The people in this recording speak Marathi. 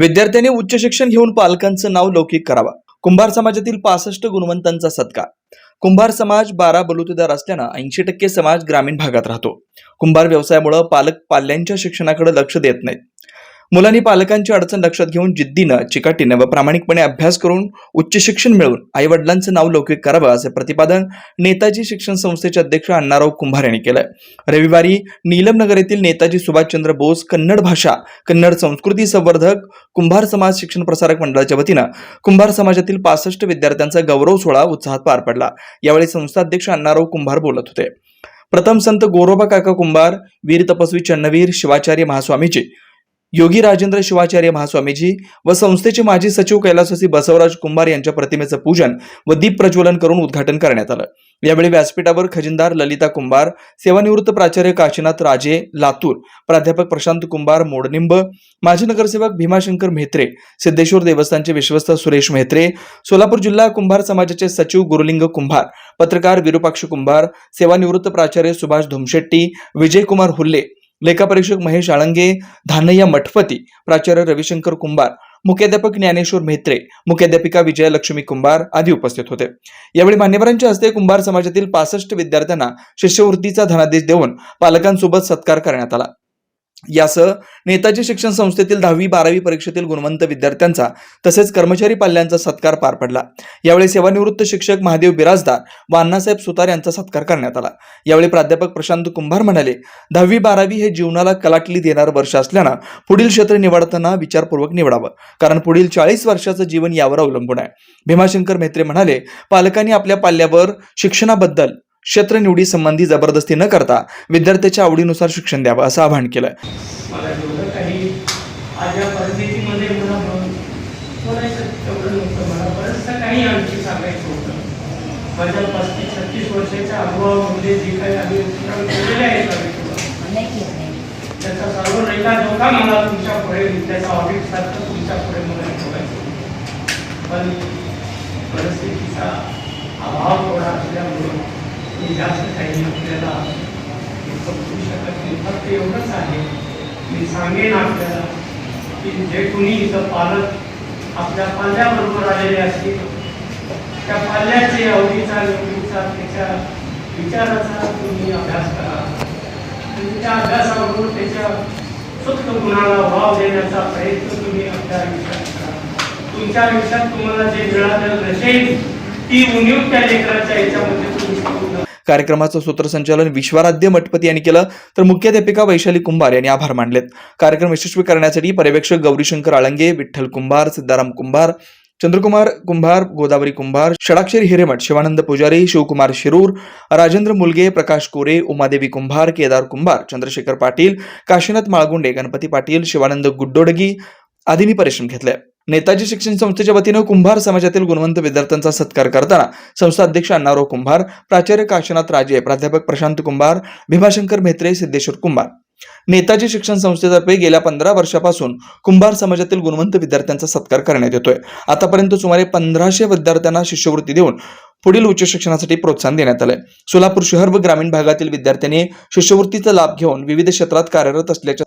विद्यार्थ्यांनी उच्च शिक्षण घेऊन पालकांचं नाव लौकिक करावा. कुंभार समाजातील पासष्ट गुणवंतांचा सत्कार. कुंभार समाज बारा बलुतेदार असल्यानं ऐंशी टक्के समाज ग्रामीण भागात राहतो. कुंभार व्यवसायामुळे पालक पाल्यांच्या शिक्षणाकडे लक्ष देत नाहीत. मुलांनी पालकांची अडचण लक्षात घेऊन जिद्दीनं चिकाटीनं व प्रामाणिकपणे अभ्यास करून उच्च शिक्षण मिळवून आई वडिलांचं नाव लौकिक करावं असे प्रतिपादन नेताजी शिक्षण संस्थेचे अध्यक्ष अण्णाराव कुंभार यांनी केलंय. रविवारी नीलमनगर येथील नेताजी सुभाषचंद्र बोस कन्नड भाषा कन्नड संस्कृती संवर्धक कुंभार समाज शिक्षण प्रसारक मंडळाच्या वतीनं कुंभार समाजातील पासष्ट विद्यार्थ्यांचा गौरव सोहळा उत्साहात पार पडला. यावेळी संस्थाध्यक्ष अण्णाराव कुंभार बोलत होते. प्रथम संत गोरोबा काका कुंभार वीर तपस्वी चन्नवीर शिवाचार्य महास्वामीजी योगी राजेंद्र शिवाचार्य महास्वामीजी व संस्थेचे माजी सचिव कैलासवासी बसवराज कुंभार यांच्या प्रतिमेचं पूजन व दीप प्रज्वलन करून उद्घाटन करण्यात आलं. यावेळी व्यासपीठावर खजिनदार ललिता कुंभार सेवानिवृत्त प्राचार्य काशीनाथ राजे लातूर प्राध्यापक प्रशांत कुंभार मोडनिंब माजी नगरसेवक भीमाशंकर म्हेत्रे सिद्धेश्वर देवस्थानचे विश्वस्त सुरेश म्हेत्रे सोलापूर जिल्हा कुंभार समाजाचे सचिव गुरुलिंग कुंभार पत्रकार विरुपाक्ष कुंभार सेवानिवृत्त प्राचार्य सुभाष धुमशेट्टी विजयकुमार हुल्ले लेखापरीक्षक महेश आळंगे धानय्या मठपती प्राचार्य रविशंकर कुंभार मुख्याध्यापक ज्ञानेश्वर म्हेत्रे मुख्याध्यापिका विजयलक्ष्मी कुंभार आदी उपस्थित होते. यावेळी मान्यवरांच्या हस्ते कुंभार समाजातील पासष्ट विद्यार्थ्यांना शिष्यवृत्तीचा धनादेश देऊन पालकांसोबत सत्कार करण्यात आला. यासह नेताजी शिक्षण संस्थेतील दहावी बारावी परीक्षेतील गुणवंत विद्यार्थ्यांचा तसेच कर्मचारी पाल्यांचा सत्कार पार पडला. यावेळी सेवानिवृत्त शिक्षक महादेव बिराजदार व अण्णासाहेब सुतार यांचा सत्कार करण्यात आला. यावेळी प्राध्यापक प्रशांत कुंभार म्हणाले दहावी बारावी हे जीवनाला कलाटली देणारं वर्ष असल्यानं पुढील क्षेत्र निवडताना विचारपूर्वक निवडावं. कारण पुढील चाळीस वर्षाचं जीवन यावर अवलंबून आहे. भीमाशंकर म्हेत्रे म्हणाले पालकांनी आपल्या पाल्यावर शिक्षणाबद्दल क्षेत्र निवडी संबंधी जबरदस्ती न करता विद्यार्थ्याच्या आवडीनुसार शिक्षण द्यावं असं आवाहन केलं मला जेवढं काही आज या परिस्थितीमध्ये मला म्हणून बोलायचं तेवढं नव्हतं. मला बरंचसं काही आणखी सांगायचं होतं. माझ्या पस्तीस छत्तीस वर्षाच्या अनुभवामध्ये जे काही आम्ही उपक्रम केलेले आहेत आम्ही त्याचा सर्व नैका धोका मला तुमच्यापुढे त्याचा ऑडिट सारखं तुमच्यापुढे मला मी जास्त काही आपल्याला समजू शकत नाही फक्त एवढंच आहे मी सांगेन आपल्याला की जे कुणी इथं पालक आपल्या पाल्याबरोबर आलेले असतील त्या पाल्याचे आवडीचा निवडीचा त्याच्या विचाराचा तुम्ही अभ्यास करा आणि त्या अभ्यासाबरोबर त्याच्या सुप्त गुणाला वाव देण्याचा प्रयत्न तुम्ही आपल्या आयुष्यात करा तुमच्या आयुष्यात तुम्हाला जे मिळालं नसेल ती उणीव त्या लेकराच्या याच्यामध्ये तुम्ही कार्यक्रमाचं सूत्रसंचालन विश्वाराध्य मठपती यांनी केलं. तर मुख्याध्यापिका वैशाली कुंभार यांनी आभार मानलेत. कार्यक्रम यशस्वी करण्यासाठी पर्यवेक्षक गौरीशंकर आळंगे विठ्ठल कुंभार सिद्धाराम कुंभार चंद्रकुमार कुंभार गोदावरी कुंभार षडाक्षरी हिरेमठ शिवानंद पुजारी शिवकुमार शिरूर राजेंद्र मुलगे प्रकाश कोरे उमादेवी कुंभार केदार कुंभार चंद्रशेखर पाटील काशीनाथ माळगुंडे गणपती पाटील शिवानंद गुड्डोडगी आदींनी परिश्रम घेतले. नेताजी शिक्षण संस्थेच्या वतीनं कुंभार समाजातील गुणवंत विद्यार्थ्यांचा सत्कार करताना संस्था अध्यक्ष अण्णाराव कुंभार प्राचार्य काशीनाथ राजे प्राध्यापक प्रशांत कुंभार भीमाशंकर म्हेत्रे सिद्धेश्वर कुंभार. नेताजी शिक्षण संस्थेतर्फे गेल्या पंधरा वर्षापासून कुंभार समाजातील गुणवंत विद्यार्थ्यांचा सत्कार करण्यात येतोय. आतापर्यंत सुमारे पंधराशे विद्यार्थ्यांना शिष्यवृत्ती देऊन पुढील उच्च शिक्षणासाठी प्रोत्साहन देण्यात आलंय. सोलापूर शहर व ग्रामीण भागातील विद्यार्थ्यांनी शिष्यवृत्तीचा लाभ घेऊन विविध क्षेत्रात कार्यरत असल्याच्या